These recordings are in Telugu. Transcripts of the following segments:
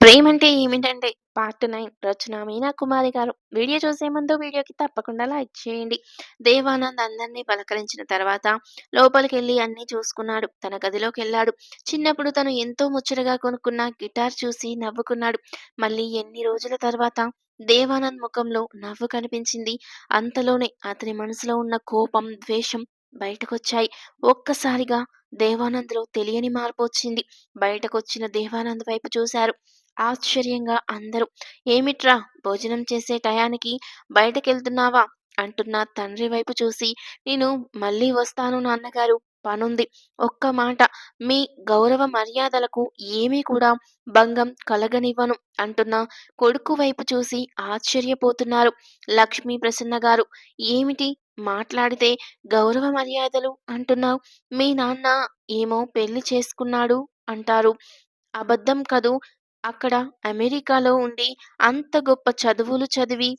ప్రేమంటే ఏమిటంటే పార్ట్ నైన్ రచన మీనా కుమారి గారు. వీడియో చూసే ముందు వీడియోకి తప్పకుండా లైక్ చేయండి. దేవానంద్ అందరిని పలకరించిన తర్వాత లోపలికి వెళ్ళి అన్నీ చూసుకున్నాడు. తన గదిలోకి వెళ్ళాడు చిన్నప్పుడు తను ఎంతో ముచ్చటగా కొనుక్కున్న గిటార్ చూసి నవ్వుకున్నాడు. మళ్ళీ ఎన్ని రోజుల తర్వాత దేవానంద్ ముఖంలో నవ్వు కనిపించింది. అంతలోనే అతని మనసులో ఉన్న కోపం, ద్వేషం బయటకొచ్చాయి. ఒక్కసారిగా దేవానంద్‌లో తెలియని మార్పు వచ్చింది. బయటకొచ్చిన దేవానంద్ వైపు చూశారు. ఆశ్చర్యంగా అందరూ. ఏమిట్రా భోజనం చేసే టయానికి బయటకెళ్తున్నావా? అంటున్న తండ్రి వైపు చూసి నేను మళ్ళీ వస్తాను నాన్నగారు పనుంది. ఒక్క మాట మీ గౌరవ మర్యాదలకు ఏమీ కూడా భంగం కలగనివ్వను అంటున్న కొడుకు వైపు చూసి ఆశ్చర్యపోతున్నారు లక్ష్మీ ప్రసన్న గారు. ఏమిటి మాట్లాడితే గౌరవ మర్యాదలు అంటున్నావు? మీ నాన్న ఏమో పెళ్ళి చేసుకున్నాడు అంటారు. అబద్ధం కదూ అక్కడ అమెరికాలో ఉండి అంత గొప్ప చదువులు చదివి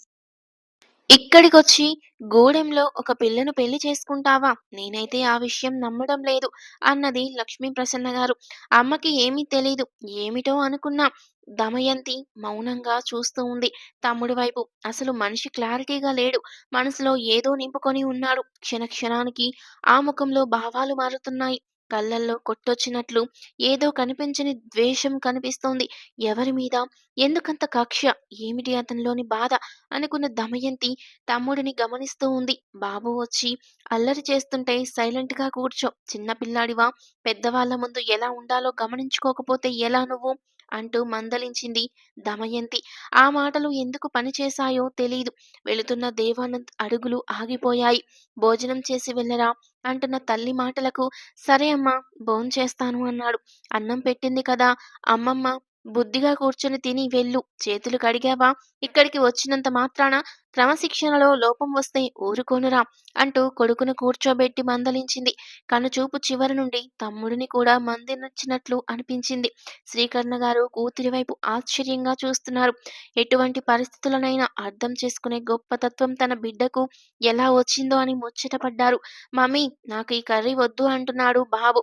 ఇక్కడికొచ్చి గూడెంలో ఒక పిల్లను పెళ్ళి చేసుకుంటావా? నేనైతే ఆ విషయం నమ్మడం లేదు అన్నది లక్ష్మీ ప్రసన్న గారు. అమ్మకి ఏమీ తెలీదు. ఏమిటో అనుకున్నా. దమయంతి మౌనంగా చూస్తూ ఉంది తమ్ముడి వైపు. అసలు మనిషి క్లారిటీగా లేడు. మనసులో ఏదో నింపుకొని ఉన్నాడు. క్షణ క్షణానికి ఆ ముఖంలో భావాలు మారుతున్నాయి. కళ్ళల్లో కొట్టొచ్చినట్లు ఏదో కనిపించని ద్వేషం కనిపిస్తోంది. ఎవరి మీద? ఎందుకంత కక్ష? ఏమిటి అతనిలోని బాధ? అనుకున్న దమయంతి తమ్ముడిని గమనిస్తూ ఉంది. బాబు వచ్చి అల్లరి చేస్తుంటే సైలెంట్‌గా కూర్చో. చిన్న పిల్లాడివా? పెద్దవాళ్ళ ముందు ఎలా ఉండాలో గమనించుకోకపోతే ఎలా నువ్వు? అంటూ మందలించింది దమయంతి. ఆ మాటలు ఎందుకు పనిచేశాయో తెలీదు. వెళుతున్న దేవానంద్ అడుగులు ఆగిపోయాయి. భోజనం చేసి వెళ్ళరా? అంటున్న తల్లి మాటలకు సరే అమ్మా భోంచేస్తాను అన్నాడు. అన్నం పెట్టింది కదా అమ్మమ్మ బుద్ధిగా కూర్చొని తిని వెళ్ళు. చేతులు కడిగావా? ఇక్కడికి వచ్చినంత మాత్రాన క్రమశిక్షణలో లోపం వస్తే ఊరుకోనురా అంటూ కొడుకును కూర్చోబెట్టి మందలించింది. కనుచూపు చివరి నుండి తమ్ముడిని కూడా మందినచ్చినట్లు అనిపించింది. శ్రీకర్ణ గారు కూతురి వైపు ఆశ్చర్యంగా చూస్తున్నారు. ఎటువంటి పరిస్థితులనైనా అర్థం చేసుకునే గొప్ప తత్వం తన బిడ్డకు ఎలా వచ్చిందో అని ముచ్చటపడ్డారు. మమ్మీ నాకు ఈ కర్రీ వద్దు అంటున్నాడు బాబు.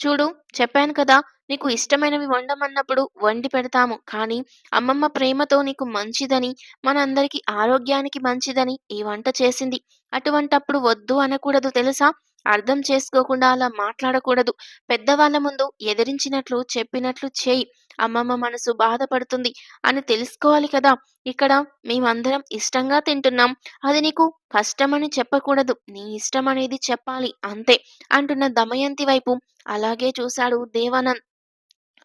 చూడు చెప్పాను కదా నీకు ఇష్టమైనవి వండమన్నప్పుడు వండి పెడతాము. కానీ అమ్మమ్మ ప్రేమతో నీకు మంచిదని, మనందరికీ ఆరోగ్యానికి మంచిదని ఈ వంట చేసింది. అటువంటప్పుడు వద్దు అనకూడదు తెలుసా? అర్థం చేసుకోకుండా అలా మాట్లాడకూడదు. పెద్దవాళ్ళ ముందు ఎదిరించినట్లు చెప్పినట్లు చేయి. అమ్మమ్మ మనసు బాధపడుతుంది అని తెలుసుకోవాలి కదా! ఇక్కడ మేమందరం ఇష్టంగా తింటున్నాం. అది నీకు కష్టమని చెప్పకూడదు. నీ ఇష్టం అనేది చెప్పాలి అంతే అంటున్న దమయంతి వైపు అలాగే చూశాడు దేవానంద్.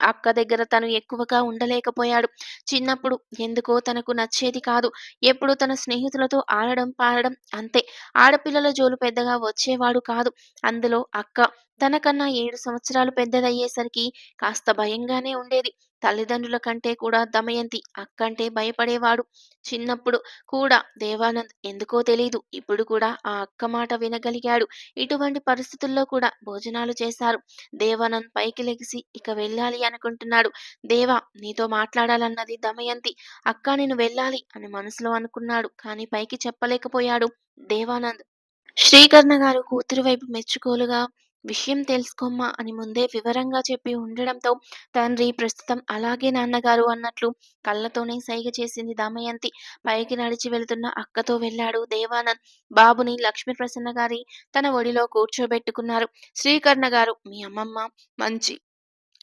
అక్క దగ్గర తను ఎక్కువగా ఉండలేకపోయాడు. చిన్నప్పుడు ఎందుకో తనకు నచ్చేది కాదు. ఎప్పుడు తన స్నేహితులతో ఆడడం, పాడడం అంతే. ఆడపిల్లల జోలు పెద్దగా వచ్చేవాడు కాదు. అందులో అక్క తనకన్నా ఏడు సంవత్సరాలు పెద్దదయ్యేసరికి కాస్త భయంగానే ఉండేది. తల్లిదండ్రుల కంటే కూడా దమయంతి అక్కంటే భయపడేవాడు. చిన్నప్పుడు కూడా దేవానంద్ ఎందుకో తెలీదు. ఇప్పుడు కూడా ఆ అక్క మాట వినగలిగాడు. ఇటువంటి పరిస్థితుల్లో కూడా భోజనాలు చేశారు. దేవానంద్ పైకి లెగిసి ఇక వెళ్ళాలి అనుకుంటున్నాడు. దేవా నీతో మాట్లాడాలన్నది దమయంతి. అక్క నేను వెళ్ళాలి అని మనసులో అనుకున్నాడు. కానీ పైకి చెప్పలేకపోయాడు దేవానంద్. శ్రీకర్ణ గారు కూతురు వైపు మెచ్చుకోలుగా విషయం తెలుసుకోమ్మా అని ముందే వివరంగా చెప్పి ఉండడంతో తండ్రి ప్రస్తుతం అలాగే నాన్నగారు అన్నట్లు కళ్ళతోనే సైగ చేసింది దమయంతి. పైకి నడిచి వెళుతున్న అక్కతో వెళ్ళాడు దేవానంద్. బాబుని లక్ష్మీప్రసన్న గారి తన ఒడిలో కూర్చోబెట్టుకున్నారు. శ్రీకర్ణ గారు మీ అమ్మమ్మ మంచి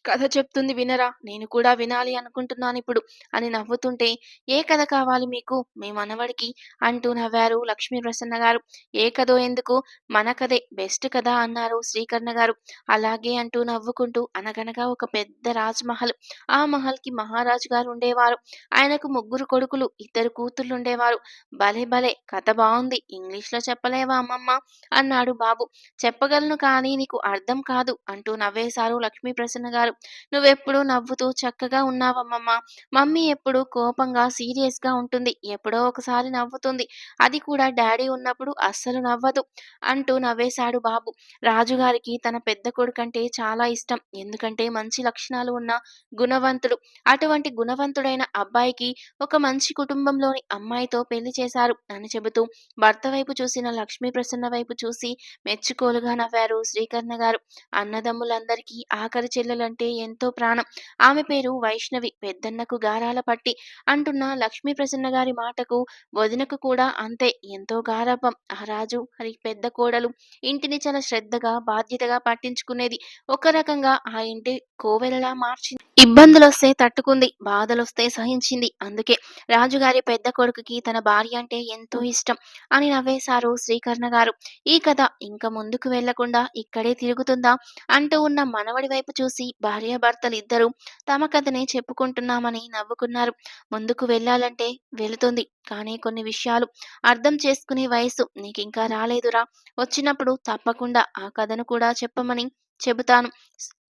కథ చెప్తుంది వినరా? నేను కూడా వినాలి అనుకుంటున్నాను ఇప్పుడు అని నవ్వుతుంటే ఏ కథ కావాలి మీకు మీ మనవడికి? అంటూ నవ్వారు లక్ష్మీ ప్రసన్న గారు. ఏ కథో ఎందుకు మన కథే బెస్ట్ కదా అన్నారు శ్రీకర్ణ గారు. అలాగే అంటూ నవ్వుకుంటూ అనగనగా ఒక పెద్ద రాజ్‌మహల్. ఆ మహల్‌కి మహారాజు గారు ఉండేవారు. ఆయనకు ముగ్గురు కొడుకులు, ఇద్దరు కూతుళ్ళుండేవారు. భలే భలే కథ బావుంది. ఇంగ్లీష్‌లో చెప్పలేవా అమ్మమ్మ? అన్నాడు బాబు. చెప్పగలను కానీ నీకు అర్థం కాదు అంటూ నవ్వేశారు లక్ష్మీప్రసన్న గారు. నువ్వెప్పుడు నవ్వుతూ చక్కగా ఉన్నావమ్మమ్మ. మమ్మీ ఎప్పుడు కోపంగా, సీరియస్‌గా ఉంటుంది. ఎప్పుడో ఒకసారి నవ్వుతుంది. అది కూడా డాడీ ఉన్నప్పుడు అస్సలు నవ్వదు అంటూ నవ్వేశాడు బాబు. రాజుగారికి తన పెద్ద కొడుకంటే చాలా ఇష్టం. ఎందుకంటే మంచి లక్షణాలు ఉన్న గుణవంతుడు. అటువంటి గుణవంతుడైన అబ్బాయికి ఒక మంచి కుటుంబంలోని అమ్మాయితో పెళ్ళి చేశారు అని చెబుతూ భర్త వైపు చూసిన లక్ష్మీప్రసన్న వైపు చూసి మెచ్చుకోలుగా నవ్వారు శ్రీకర్ణ గారు. అన్నదమ్ములందరికీ ఆఖరి చెల్లెలంటే అంటే ఎంతో ప్రాణం. ఆమె పేరు వైష్ణవి. పెద్దన్నకు గారాల పట్టి అంటున్న లక్ష్మీ ప్రసన్న గారి మాటకు వదినకు కూడా అంతే ఎంతో గారాపం ఆ రాజు హరి పెద్ద కోడలు ఇంటిని చాలా శ్రద్ధగా, బాధ్యతగా పట్టించుకునేది. ఒక రకంగా ఆ ఇంటి కోవెలలా మార్చింది. ఇబ్బందులొస్తే తట్టుకుంది. బాధలొస్తే సహించింది. అందుకే రాజుగారి పెద్ద కొడుకుకి తన భార్య అంటే ఎంతో ఇష్టం అని నవ్వేశారు శ్రీకర్ణ గారు. ఈ కథ ఇంకా ముందుకు వెళ్ళకుండా ఇక్కడే తిరుగుతుందా అంటూ ఉన్న మనవడి వైపు చూసి భార్యాభర్తలిద్దరూ తమ కథనే చెప్పుకుంటున్నామని నవ్వుకున్నారు. ముందుకు వెళ్ళాలంటే వెళుతుంది. కానీ కొన్ని విషయాలు అర్థం చేసుకునే వయసు నీకింకా రాలేదురా. వచ్చినప్పుడు తప్పకుండా ఆ కథను కూడా చెప్పమని చెబుతాను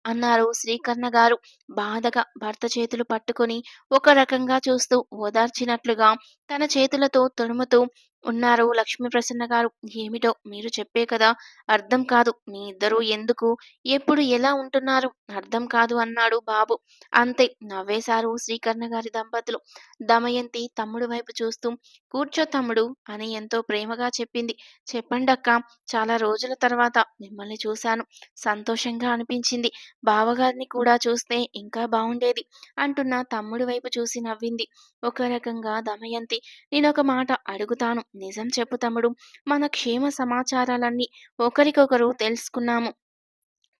అన్నారు శ్రీకర్ణ గారు. బాధగా భర్త చేతులు పట్టుకొని ఒక రకంగా చూస్తూ ఓదార్చినట్లుగా తన చేతులతో తుడుముతూ ఉన్నారు లక్ష్మీప్రసన్న గారు. ఏమిటో మీరు చెప్పే కదా అర్థం కాదు. మీ ఇద్దరూ ఎందుకు, ఎప్పుడు ఎలా ఉంటున్నారు అర్థం కాదు అన్నాడు బాబు. అంతే నవ్వేశారు శ్రీకర్ణ గారి దంపతులు. దమయంతి తమ్ముడు వైపు చూస్తూ కూర్చో తమ్ముడు అని ఎంతో ప్రేమగా చెప్పింది. చెప్పండక్క చాలా రోజుల తర్వాత మిమ్మల్ని చూశాను. సంతోషంగా అనిపించింది. బావగారిని కూడా చూస్తే ఇంకా బాగుండేది అంటున్న తమ్ముడి వైపు చూసి నవ్వింది. ఒక రకంగా దమయంతి నేనొక మాట అడుగుతాను. నిజం చెప్పు తమ్ముడు. మన క్షేమ సమాచారాలన్నీ ఒకరికొకరు తెలుసుకున్నాము.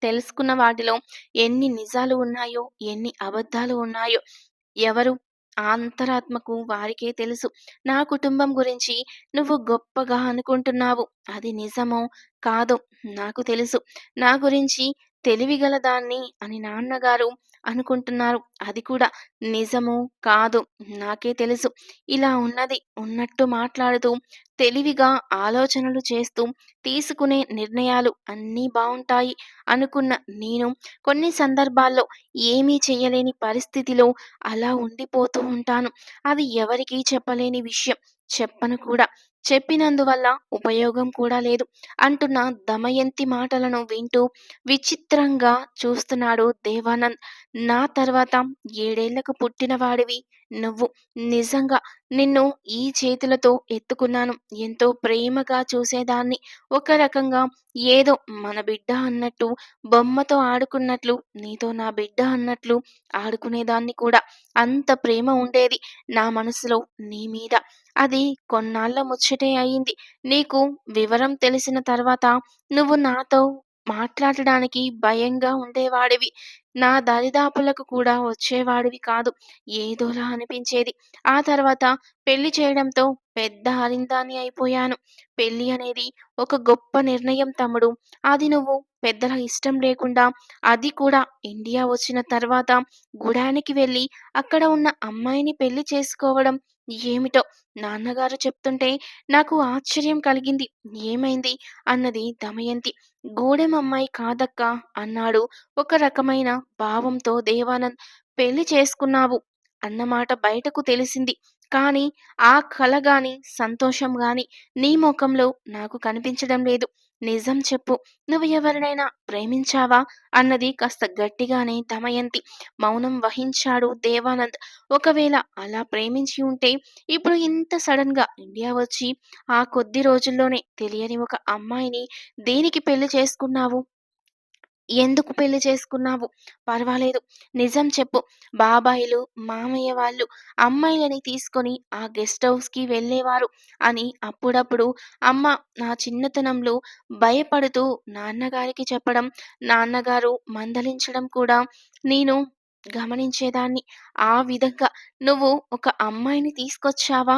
తెలుసుకున్న వాటిలో ఎన్ని నిజాలు ఉన్నాయో, ఎన్ని అబద్ధాలు ఉన్నాయో ఎవరు అంతరాత్మకు వారికే తెలుసు. నా కుటుంబం గురించి నువ్వు గొప్పగా అనుకుంటున్నావు. అది నిజమో, కాదో నాకు తెలుసు. నా గురించి తెలివిగల దాన్ని అని నాన్నగారు అనుకుంటున్నారు. అది కూడా నిజమో, కాదు నాకే తెలుసు. ఇలా ఉన్నది ఉన్నట్టు మాట్లాడుతూ, తెలివిగా ఆలోచనలు చేస్తూ తీసుకునే నిర్ణయాలు అన్నీ బాగుంటాయి అనుకున్న నేను కొన్ని సందర్భాల్లో ఏమీ చేయలేని పరిస్థితిలో అలా ఉండిపోతూ ఉంటాను. అది ఎవరికీ చెప్పలేని విషయం. చెప్పను కూడా. చెప్పినందువల్ల ఉపయోగం కూడా లేదు అంటున్న దమయంతి మాటలను వింటూ విచిత్రంగా చూస్తున్నాడు దేవానంద్. నా తర్వాత ఏడేళ్ళకు పుట్టినవాడివి నువ్వు. నిజంగా నిన్ను ఈ చేతులతో ఎత్తుకున్నాను. ఎంతో ప్రేమగా చూసేదాన్ని. ఒక రకంగా ఏదో మన బిడ్డ అన్నట్టు, బొమ్మతో ఆడుకున్నట్లు, నీతో నా బిడ్డ అన్నట్లు ఆడుకునేదాన్ని కూడా. అంత ప్రేమ ఉండేది నా మనసులో నీ మీద. అది కొన్నాళ్ళ ముచ్చటే అయింది. నీకు వివరం తెలిసిన తర్వాత నువ్వు నాతో మాట్లాడడానికి భయంగా ఉండేవాడివి. నా దరిదాపులకు కూడా వచ్చేవాడివి కాదు. ఏదోలా అనిపించేది. ఆ తర్వాత పెళ్ళి చేయడంతో పెద్ద అరిందాని అయిపోయాను. పెళ్ళి అనేది ఒక గొప్ప నిర్ణయం తమ్ముడు. అది నువ్వు పెద్దల ఇష్టం లేకుండా, అది కూడా ఇండియా వచ్చిన తర్వాత గుడానికి వెళ్ళి అక్కడ ఉన్న అమ్మాయిని పెళ్ళి చేసుకోవడం ఏమిటో నాన్నగారు చెప్తుంటే నాకు ఆశ్చర్యం కలిగింది. ఏమైంది అన్నది దమయంతి. గూడెం అమ్మాయి కాదక్కా అన్నాడు ఒక రకమైన భావంతో దేవానంద్. పెళ్ళి చేసుకున్నావు అన్నమాట బయటకు తెలిసింది. కానీ ఆ కళ గాని, సంతోషం గాని నీ ముఖంలో నాకు కనిపించడం లేదు. నిజం చెప్పు. నువ్వు ఎవరినైనా ప్రేమించావా అన్నది కాస్త గట్టిగానే దమయంతి. మౌనం వహించాడు దేవానంద్. ఒకవేళ అలా ప్రేమించి ఉంటే ఇప్పుడు ఇంత సడన్గా ఇండియా వచ్చి ఆ కొద్ది రోజుల్లోనే తెలియని ఒక అమ్మాయిని దేనికి పెళ్ళి చేసుకున్నావు? ఎందుకు పెళ్ళి చేసుకున్నావు? పర్వాలేదు. నిజం చెప్పు. బాబాయిలు, మామయ్య వాళ్ళు అమ్మాయిలని తీసుకొని ఆ గెస్ట్ హౌస్కి వెళ్ళేవారు అని అప్పుడప్పుడు అమ్మ నా చిన్నతనంలో భయపడుతూ నాన్నగారికి చెప్పడం, నాన్నగారు మందలించడం కూడా నేను గమనించేదాన్ని. ఆ విధంగా నువ్వు ఒక అమ్మాయిని తీసుకొచ్చావా?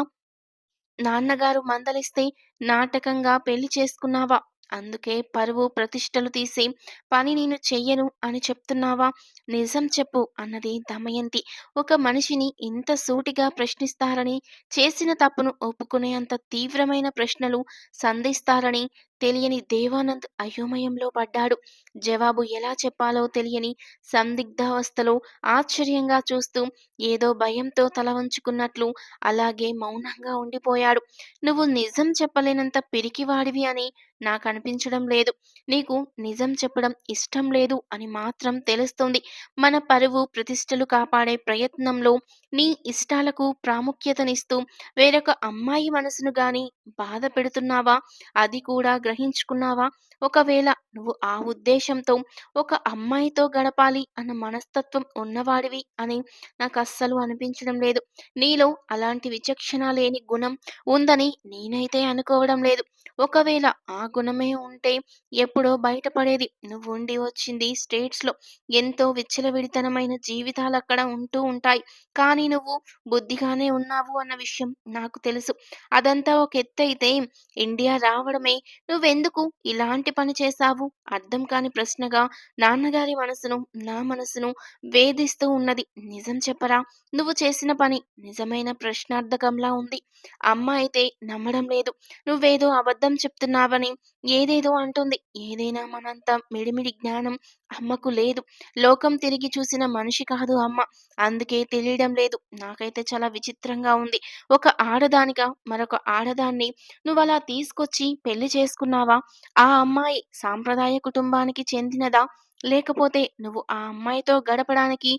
నాన్నగారు మందలిస్తే నాటకంగా పెళ్ళి చేసుకున్నావా? అందుకే పరువు, ప్రతిష్టలు తీసే పని నేను చెయ్యను అని చెప్తున్నావా? నిజం చెప్పు అన్నది దమయంతి. ఒక మనిషిని ఇంత సూటిగా ప్రశ్నిస్తారని, చేసిన తప్పును ఒప్పుకునేంత తీవ్రమైన ప్రశ్నలు సంధిస్తారని తెలియని దేవానంద్ అయోమయంలో పడ్డాడు. జవాబు ఎలా చెప్పాలో తెలియని సందిగ్ధావస్థలో ఆశ్చర్యంగా చూస్తూ, ఏదో భయంతో తల వంచుకున్నట్లు అలాగే మౌనంగా ఉండిపోయాడు. నువ్వు నిజం చెప్పలేనంత పిరికివాడివి అని నాకనిపించడం లేదు. నీకు నిజం చెప్పడం ఇష్టం లేదు అని మాత్రం తెలుస్తోంది. మన పరువు, ప్రతిష్టలు కాపాడే ప్రయత్నంలో నీ ఇష్టాలకు ప్రాముఖ్యతనిస్తూ వేరొక అమ్మాయి మనసును గాని, బాధ పెడుతున్నావా? అది కూడా గ్రహించుకున్నావా? ఒకవేళ నువ్వు ఆ ఉద్దేశంతో ఒక అమ్మాయితో గడపాలి అన్న మనస్తత్వం ఉన్నవాడివి అని నాకు అస్సలు అనిపించడం లేదు. నీలో అలాంటి విచక్షణ లేని గుణం ఉందని నేనైతే అనుకోవడం లేదు. ఒకవేళ ఆ గుణమే ఉంటే ఎప్పుడో బయటపడేది. నువ్వు ఉండి వచ్చింది స్టేట్స్‌లో. ఎంతో విచ్చలవిడితనమైన జీవితాలు అక్కడ ఉంటూ ఉంటాయి. కానీ నువ్వు బుద్ధిగానే ఉన్నావు అన్న విషయం నాకు తెలుసు. అదంతా ఒక ఎత్తైతే ఇండియా రావడమే నువ్వెందుకు ఇలాంటి పని చేశావు? అర్థం కాని ప్రశ్నగా నాన్నగారి మనసును, నా మనసును వేధిస్తూ ఉన్నది. నిజం చెప్పరా? నువ్వు చేసిన పని నిజమైన ప్రశ్నార్థకంలా ఉంది. అమ్మ అయితే నమ్మడం లేదు. నువ్వేదో అబద్ధం చెప్తున్నావని ఏదేదో అంటుంది. ఏదైనా మనంత మిడిమిడి జ్ఞానం అమ్మకు లేదు. లోకం తిరిగి చూసిన మనిషి కాదు అమ్మ. అందుకే తెలియడం లేదు. నాకైతే చాలా విచిత్రంగా ఉంది. ఒక ఆడదానిగా మరొక ఆడదాన్ని నువ్వు అలా తీసుకొచ్చి పెళ్ళి చేసుకున్నావా? ఆ అమ్మాయి సాంప్రదాయ కుటుంబానికి చెందినదా? లేకపోతే నువ్వు ఆ అమ్మాయితో గడపడానికి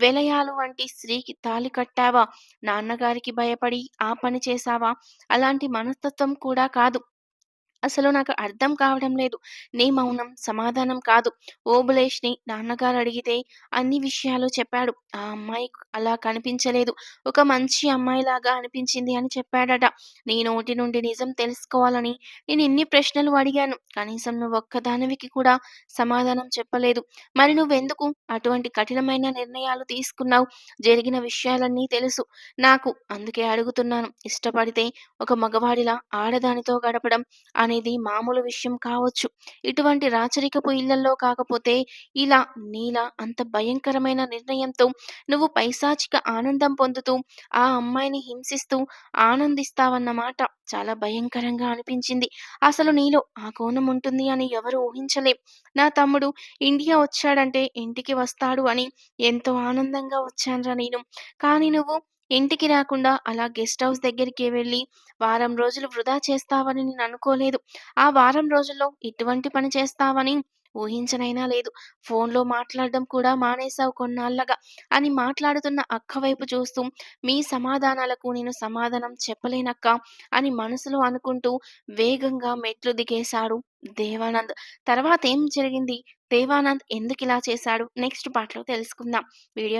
వెలయాలు వంటి స్త్రీకి తాళి కట్టావా? నాన్నగారికి భయపడి ఆ పని చేశావా? అలాంటి మనస్తత్వం కూడా కాదు. అసలు నాకు అర్థం కావడం లేదు. నీ మౌనం సమాధానం కాదు. ఓబులేష్‌ని నాన్నగారు అడిగితే అన్ని విషయాలు చెప్పాడు. ఆ అమ్మాయి అలా కనిపించలేదు. ఒక మంచి అమ్మాయిలాగా అనిపించింది అని చెప్పాడట. నీ నోటి నుండి నిజం తెలుసుకోవాలని నేను ఇన్ని ప్రశ్నలు అడిగాను. కనీసం నువ్వు నువ్వొక్కదానివికి కూడా సమాధానం చెప్పలేదు. మరి నువ్వెందుకు అటువంటి కఠినమైన నిర్ణయాలు తీసుకున్నావు? జరిగిన విషయాలన్నీ తెలుసు నాకు. అందుకే అడుగుతున్నాను. ఇష్టపడితే ఒక మగవాడిలా ఆడదానితో గడపడం అనేది మామూలు విషయం కావచ్చు. ఇటువంటి రాచరికపు ఇళ్ళలో కాకపోతే ఇలా నీలా అంత భయంకరమైన నిర్ణయంతో నువ్వు పైశాచిక ఆనందం పొందుతూ ఆ అమ్మాయిని హింసిస్తూ ఆనందిస్తావన్నమాట చాలా భయంకరంగా అనిపించింది. అసలు నీలో ఆ కోణం ఉంటుంది అని ఎవరు ఊహించలేం. నా తమ్ముడు ఇండియా వచ్చాడంటే ఇంటికి వస్తాడు అని ఎంతో ఆనందంగా వచ్చానురా నేను. కానీ నువ్వు ఇంటికి రాకుండా అలా గెస్ట్ హౌస్ దగ్గరికి వెళ్ళి వారం రోజులు వృధా చేస్తావని నేను అనుకోలేదు ఆ వారం రోజుల్లో ఇటువంటి పని చేస్తావని ఊహించనైనా లేదు. ఫోన్‌లో మాట్లాడడం కూడా మానేశావు కొన్నాళ్ళగా అని మాట్లాడుతున్న అక్క వైపు చూస్తూ మీ సమాధానాలకు నేను సమాధానం చెప్పలేనక్క అని మనసులో అనుకుంటూ వేగంగా మెట్లు దిగేశాడు దేవానంద్. తర్వాత ఏం జరిగింది? దేవానంద్ ఎందుకు ఇలా చేశాడు? నెక్స్ట్ పార్ట్‌లో తెలుసుకుందాం. వీడియో